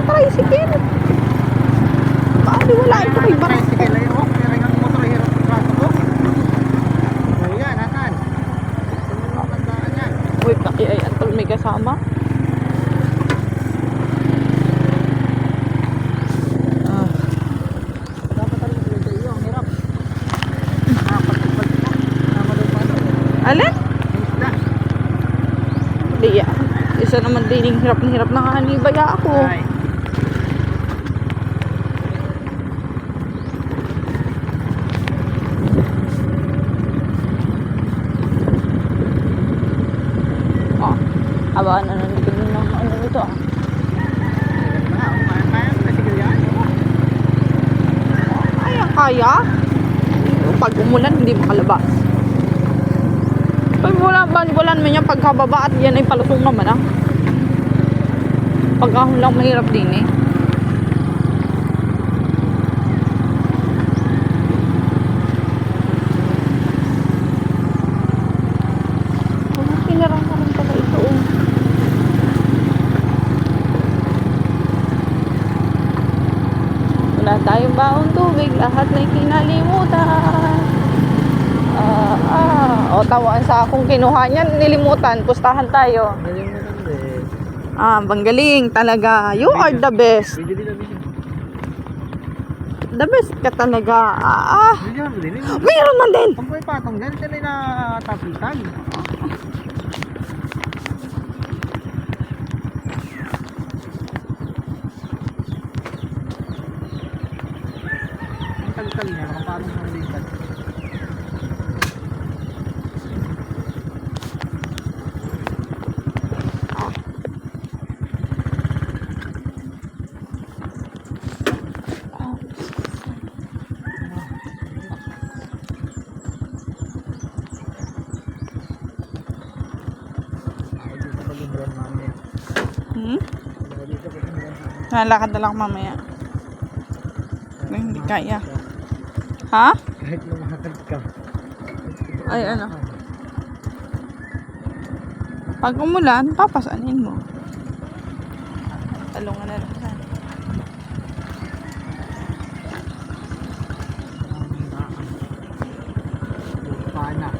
ng tricycle. Paano wala ito kay Barak? Tricycle ay oh, pero motor hirap ng trato ko. Oh, yan, nasan? Tandaan yan? Uy, ay, ay, antol may kasama. Ah, sa alin? Isda. Di ya. Isa naman din hirap na hirap na kanibaya ako. Ay. Aba na din ng ano ito ah. Kaya-. Pag umulan, hindi makalabas. Pag wala, wala naman yan pagkababa at yan ay palusong naman ah. Pagkahon lang mahirap din eh. Oh, kinarang ka rin pala ito oh. Wala tayong baong tubig, lahat na kinalimutan. Ah, ah. O, tawaan sa akong kinuha niyan, nilimutan, pustahan tayo. Ah, banggaling talaga. You are the best. The best ka talaga. Ah, ah. Mayroon man din. May patong dyan, sila na tapitan. Ang tagtal niya, nakapatong sa lipat. Hmm? Nalakad na lang mamaya. Ay, hindi kaya. Ha? Kahit lumakad ka. Ay, ano? Pag umulan, papasanin mo. Talungan na lang. Paano?